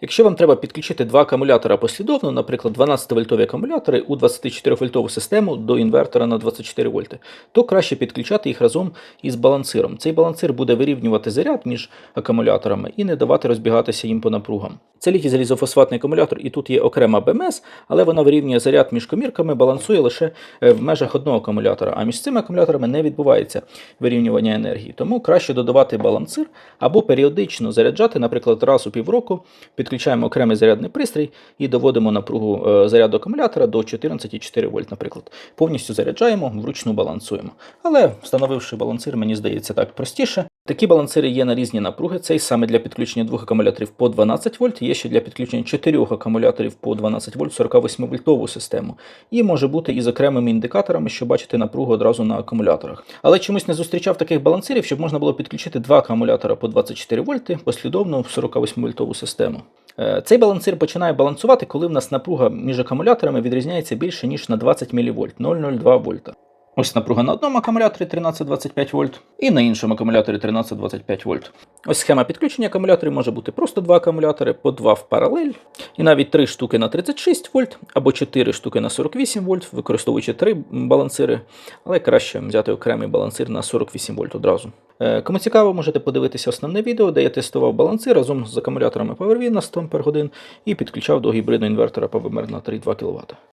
Якщо вам треба підключити два акумулятора послідовно, наприклад, 12-вольтові акумулятори у 24-вольтову систему до інвертора на 24 вольти, то краще підключати їх разом із балансиром. Цей балансир буде вирівнювати заряд між акумуляторами і не давати розбігатися їм по напругам. Це літій залізофосфатний акумулятор, і тут є окрема БМС, але вона вирівнює заряд між комірками, балансує лише е, в межах одного акумулятора. А між цими акумуляторами не відбувається вирівнювання енергії. Тому краще додавати балансир або періодично заряджати, наприклад, раз у півроку підключаємо окремий зарядний пристрій і доводимо напругу е, заряду акумулятора до 14,4 вольт, наприклад. Повністю заряджаємо, вручну балансуємо. Але встановивши балансир, мені здається так простіше. Такі балансири є на різні напруги. Цей саме для підключення двох акумуляторів по 12 вольт, є ще для підключення чотирьох акумуляторів по 12 вольт 48 вольтову систему. І може бути із окремими індикаторами, що бачите напругу одразу на акумуляторах. Але чомусь не зустрічав таких балансирів, щоб можна було підключити два акумулятора по 24 вольти послідовно в 48 вольтову систему. Е, Цей балансир починає балансувати, коли в нас напруга між акумуляторами відрізняється більше ніж на 20 мВ 0,02 вольта. Ось напруга на одному акумуляторі 13-25 вольт і на іншому акумуляторі 13-25 вольт. Ось схема підключення акумуляторів може бути просто два акумулятори, по два в паралель, і навіть три штуки на 36 вольт або 4 штуки на 48 вольт, використовуючи три балансири, але краще взяти окремий балансир на 48 вольт одразу. Е, Кому цікаво, можете подивитися основне відео, де я тестував балансир разом з акумуляторами PowerVie на 100 Ах і підключав до гібридного інвертора PowerMer на 3,2 кВт.